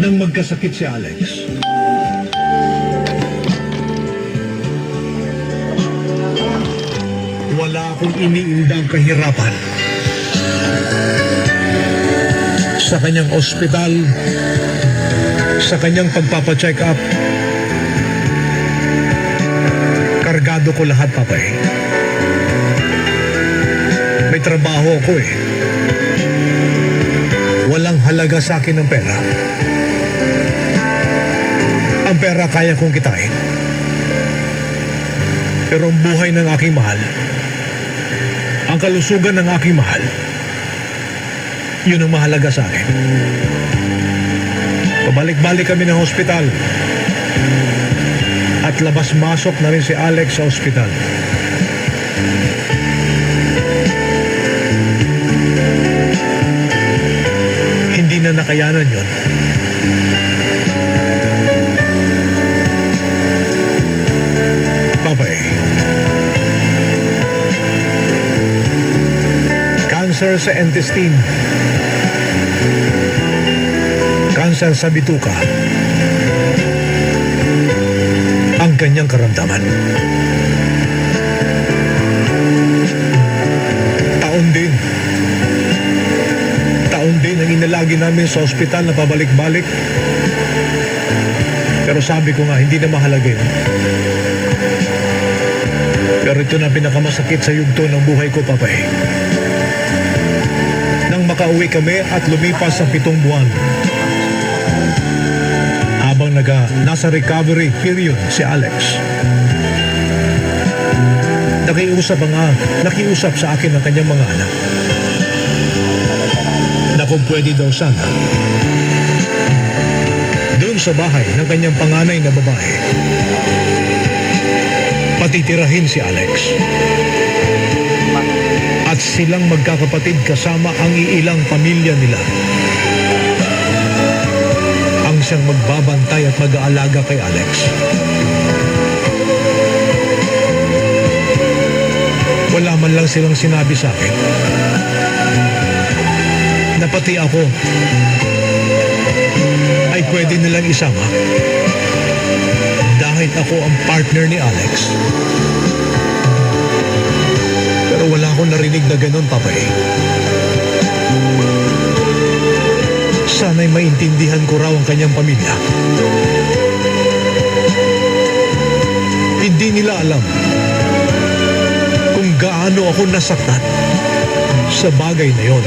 nang magkasakit si Alex. Wala akong iniindang kahirapan. Sa kanyang ospital, sa kanyang pagpapacheck up, kargado ko lahat, papay. May trabaho ako eh. Walang halaga sa akin ng pera. Pera kaya kong kitain. Pero ang buhay ng aking mahal, ang kalusugan ng aking mahal, yun ang mahalaga sa akin. Pabalik-balik kami ng hospital. At labas-masok na rin si Alex sa hospital. Hindi na nakayanan yon. Cancer sa intestine. Cancer sa bituka. Ang kanyang karamdaman. Taon din. Taon din ang inalagi namin sa ospital na pabalik-balik. Pero sabi ko nga, hindi na mahalaga yun. Pero ito na pinakamasakit sa yugto ng buhay ko, papay. Nang makauwi kami at lumipas ang pitong buwan. Habang naga, nasa recovery period si Alex. Nakiusap ang ah, nakiusap sa akin ng kanyang mga anak. Na kung pwede daw sana. Doon sa bahay ng kanyang panganay na babae. Patitirahin si Alex. At silang magkakapatid kasama ang iilang pamilya nila. Ang siyang magbabantay at mag-aalaga kay Alex. Wala man lang silang sinabi sa akin. Na pati ako ay pwede nilang isama dahil ako ang partner ni Alex. Pero wala akong narinig na ganun, papay. Sana'y maintindihan ko raw ang kanyang pamilya. Hindi nila alam kung gaano ako nasaktan sa bagay na yon.